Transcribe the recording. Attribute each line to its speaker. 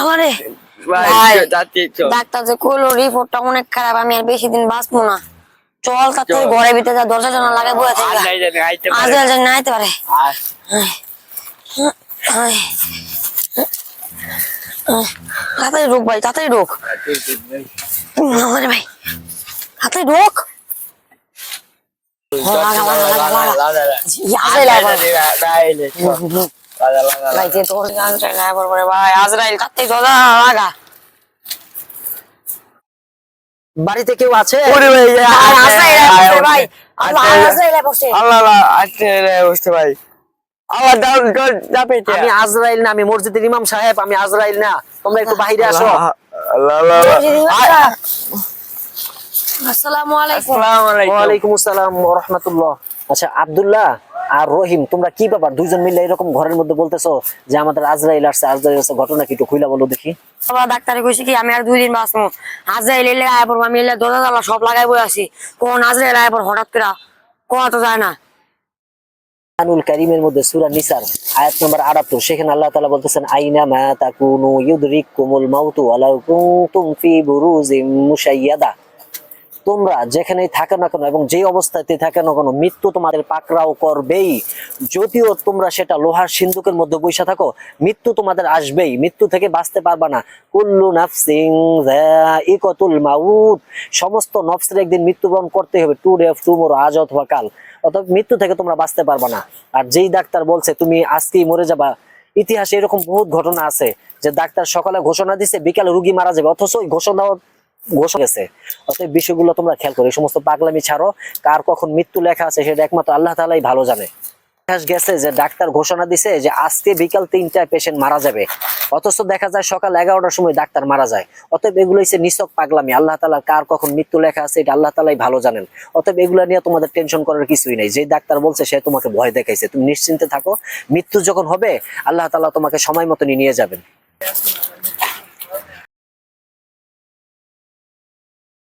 Speaker 1: আমারে
Speaker 2: ভাই
Speaker 1: ভাই,
Speaker 2: যাচ্ছি চল
Speaker 1: ডাক্তার যে কইলো রিপোর্টটা অনেক খারাপ আমি আর বেশি দিন বাঁচবো না চল তার। ভিতরে যা দরজা জানা লাগে বয়ে থাকা
Speaker 2: জানি
Speaker 1: না আইতে পারে। তাড়াতাড়ি ঢোক ভাই তাড়াতাড়ি ঢোক আমারে ভাই তাড়াতাড়ি ঢোক লাগা, লাগা, লাগা, লাগা। আজরাইল ভাই যে তোর আজরাইল আবার করে ভাই আজরাইল তাড়াতাড়ি দরজা লাগা।
Speaker 3: বাড়িতে কেউ আছে?
Speaker 2: ওরে ভাই
Speaker 1: ভাই, আজরাইল ভাই। আল্লাহ আজরাইল আবার
Speaker 2: আল্লাহ আল্লাহ আজকে বুঝতে ভাই। আল্লাহ দাও দাও যাবে
Speaker 3: আমি আজরাইল না আমি মসজিদের ইমাম সাহেব আমি আজরাইল না। তোমরা একটু বাইরে আসো।
Speaker 2: আল্লাহ আল্লাহ
Speaker 1: আসসালামু আলাইকুম।
Speaker 2: আসসালামু আলাইকুম।
Speaker 3: আসসালাম ওয়া রাহমাতুল্লাহ। আচ্ছা আব্দুল্লাহ আর রহিম তোমরা কি ব্যাপার? দুইজন মিলে এরকম ঘরের মধ্যে বলতেছো যে আমাদের আজরাইল আসছে আজরাইল আসছে ঘটনা কি একটু খুইলা বলো দেখি।
Speaker 1: বাবা ডাক্তারে কইছে কি আমি আর দুই দিন বাঁচবো। আজরাইল এলে আয় পড়ব আমি এলে দরজা জানলা সব লাগাই বই আছি। কোন আজরাইল আয় পর হঠাৎ করে কোয়া তো যায় না।
Speaker 3: আনুল কারিমের মধ্যে সূরা নিসার আয়াত নম্বর 78 সেখানে আল্লাহ তাআলা বলতেছেন আইনা মা তাকুনু ইউদরিকুমুল মাউতু ওয়ালাউ কুনতুম ফি বুরুজিম মুশাইয়াদা। তোমরা যেখানেই থাকো না কেন এবং যে অবস্থাতে থাকে না কেন, মৃত্যু তোমাদের পাকড়াও করবেই। যদিও তোমরা সেটা লোহার সিন্ধুকের মধ্যে বসে থাকো, মৃত্যু তোমাদের আসবেই। মৃত্যু থেকে বাঁচতে পারবা না। কুল্লু নাফসিং যায়িকাতুল মাউত। সমস্ত নফসের একদিন মৃত্যুবরণ করতে হবে, টু ডে টুমোরো, আজ অথবা কাল। অর্থাৎ মৃত্যু থেকে তোমরা বাঁচতে পারবা না। আর যেই ডাক্তার বলছে, তুমি আজকেই মরে যাবা। ইতিহাসে এরকম বহুত ঘটনা আছে যে ডাক্তার সকালে ঘোষণা দিছে, বিকালে রুগী মারা যাবে। অথচ ওই ঘোষণা ঘোষণা গেছে অতএব বিষয়গুলো তোমরা খেয়াল করো, এই সমস্ত পাগলামি ছাড়ো। কার কখন মৃত্যু লেখা আছে সেটা একমাত্র আল্লাহ তালাই ভালো জানে। গেছে যে ডাক্তার ঘোষণা দিছে যে আজকে বিকাল তিনটায় পেশেন্ট মারা যাবে। অথচ দেখা যায় সকাল এগারোটার সময় ডাক্তার মারা যায়। অতএব এগুলো হচ্ছে নিছক পাগলামি। আল্লাহ তালা কার কখন মৃত্যু লেখা আছে এটা আল্লাহ তালাই ভালো জানেন। অতএব এগুলো নিয়ে তোমাদের টেনশন করার কিছুই নেই। যে ডাক্তার বলছে সে তোমাকে ভয় দেখাইছে। তুমি নিশ্চিন্তে থাকো। মৃত্যু যখন হবে, আল্লাহ তালা তোমাকে সময় মতো নিয়ে যাবেন।